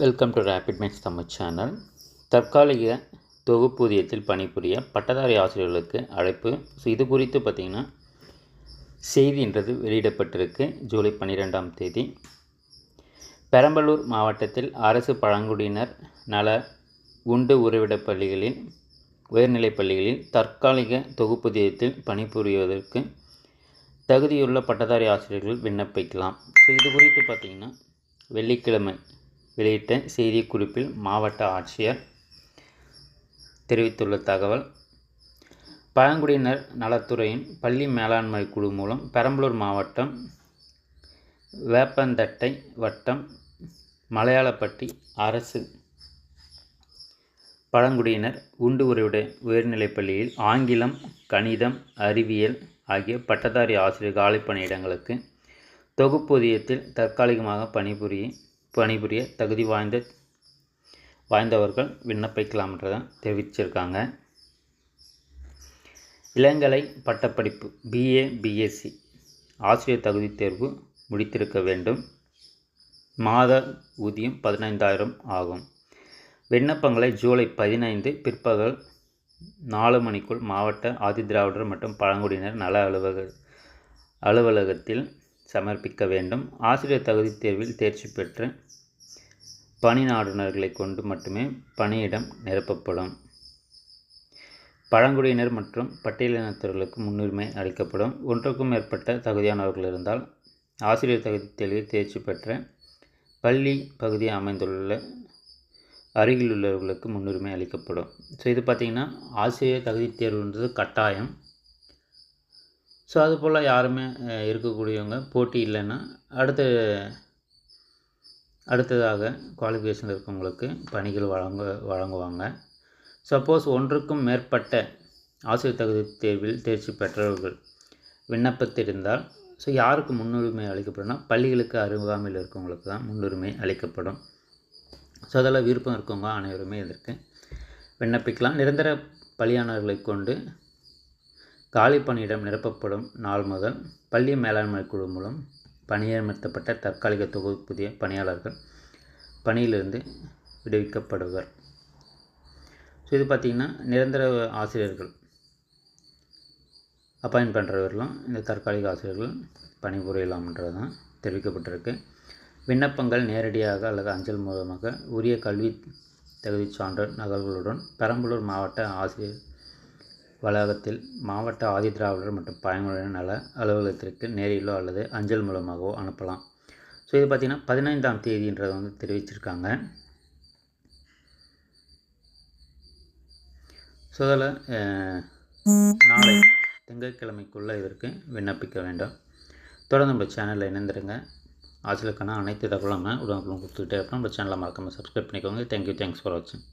Welcome to rapid max Tamil channel தற்காலிக தொகுப்பூதியத்தில் பணிபுரிய பட்டதாரி ஆசிரியர்களுக்கு அழைப்பு. ஸோ இது குறித்து பார்த்திங்கன்னா செய்தின்றது வெளியிடப்பட்டிருக்கு. ஜூலை பன்னிரெண்டாம் தேதி. பெரம்பலூர் மாவட்டத்தில் அரசு பழங்குடியினர் நல உண்டு உறைவிட பள்ளிகளில் உயர்நிலைப் பள்ளிகளில் தற்காலிக தொகுப்பூதியத்தில் பணிபுரிவதற்கு தகுதியுள்ள பட்டதாரி ஆசிரியர்கள் விண்ணப்பிக்கலாம். ஸோ இது குறித்து பார்த்திங்கன்னா வெள்ளிக்கிழமை வெளியிட்ட செய்திக்குறிப்பில் மாவட்ட ஆட்சியர் தெரிவித்துள்ள தகவல் பழங்குடியினர் நலத்துறையின் பள்ளி மேலாண்மை குழு மூலம் பெரம்பலூர் மாவட்டம் வேப்பந்தட்டை வட்டம் மலையாளப்பட்டி அரசு பழங்குடியினர் உண்டு உறைவிட உயர்நிலைப் பள்ளியில் ஆங்கிலம் கணிதம் அறிவியல் ஆகிய பட்டதாரி ஆசிரியர் காலி பணியிடங்களுக்கு தொகுப்பூதியத்தில் தற்காலிகமாக பணிபுரிய பணிபுரிய தகுதி வாய்ந்த வாய்ந்தவர்கள் விண்ணப்பிக்கலாம்ன்றதை தெரிவிச்சிருக்காங்க. இளங்கலை பட்டப்படிப்பு பிஏ பிஎஸ்சி ஆசிரியர் தகுதி தேர்வு முடித்திருக்க வேண்டும். மாத ஊதியம் பதினைந்தாயிரம் ஆகும். விண்ணப்பங்களை ஜூலை பதினைந்து பிற்பகல் நாலு மணிக்குள் மாவட்ட ஆதிதிராவிடர் மற்றும் பழங்குடியினர் நல அலுவலக அலுவலகத்தில் சமர்ப்பிக்க வேண்டும். ஆசிரியர் தகுதி தேர்வில் தேர்ச்சி பெற்ற பணி நாடுனர்களை கொண்டு மட்டுமே பணியிடம் நிரப்பப்படும். பழங்குடியினர் மற்றும் பட்டியலினத்தவர்களுக்கு முன்னுரிமை அளிக்கப்படும். ஒன்றுக்கும் மேற்பட்ட தகுதியானவர்கள் இருந்தால் ஆசிரியர் தகுதி தேர்வில் தேர்ச்சி பெற்ற பள்ளி பகுதி அமைந்துள்ள அருகில் உள்ளவர்களுக்கு முன்னுரிமை அளிக்கப்படும். ஸோ இது பார்த்திங்கன்னா ஆசிரியர் தகுதி தேர்வுன்றது கட்டாயம். ஸோ அதுபோல் யாருமே இருக்கக்கூடியவங்க போட்டி இல்லைன்னா அடுத்த அடுத்ததாக குவாலிஃபிகேஷனில் இருக்கவங்களுக்கு பணிகள் வழங்க வழங்குவாங்க. சப்போஸ் ஒன்றுக்கும் மேற்பட்ட ஆசிரியர் தகுதி தேர்வில் தேர்ச்சி பெற்றவர்கள் விண்ணப்பத்திருந்தால் ஸோ யாருக்கு முன்னுரிமை அளிக்கப்படும்னா பள்ளிகளுக்கு அருகாமையில் இருக்கவங்களுக்கு தான் முன்னுரிமை அளிக்கப்படும். ஸோ அதில் விருப்பம் இருக்கவங்க அனைவருமே இதற்கு விண்ணப்பிக்கலாம். நிரந்தர பலியானவர்களை கொண்டு காலி பணியிடம் நிரப்பப்படும் நாள் முதல் பள்ளி மேலாண்மை குழு மூலம் பணியமர்த்தப்பட்ட தற்காலிக தொகுப்புதிய பணியாளர்கள் பணியிலிருந்து விடுவிக்கப்படுவர். ஸோ இது பார்த்திங்கன்னா நிரந்தர ஆசிரியர்கள் அப்பாயின்ட் பண்ணுறவர்களும் இந்த தற்காலிக ஆசிரியர்கள் பணிபுரியலாம்ன்றது தான் தெரிவிக்கப்பட்டிருக்கு. விண்ணப்பங்கள் நேரடியாக அல்லது அஞ்சல் மூலமாக உரிய கல்வி தகுதி சான்று நகல்களுடன் பெரம்பலூர் மாவட்ட ஆசிரியர் வளாகத்தில் மாவட்ட ஆதிதிராவிடர் மற்றும் பழங்குடியினர் நல அலுவலகத்திற்கு நேரிலோ அல்லது அஞ்சல் மூலமாகவோ அனுப்பலாம். ஸோ இது பார்த்திங்கன்னா பதினைந்தாம் தேதின்றதை வந்து தெரிவிச்சிருக்காங்க. ஸோ அதில் நாளை திங்கட்கிழமைக்குள்ளே இதற்கு விண்ணப்பிக்க வேண்டும். தொடர்ந்து நம்ம சேனலில் இணைந்துருங்க. ஆசிலுக்கான அனைத்து தகவலும் உடனுக்குடன் கொடுத்துக்கிட்டே இருப்போம் நம்ம சேனலை மறக்காமல் சப்ஸ்கிரைப் பண்ணிக்கோங்க. தேங்க்யூ தேங்க்ஸ் ஃபார் வாட்சிங்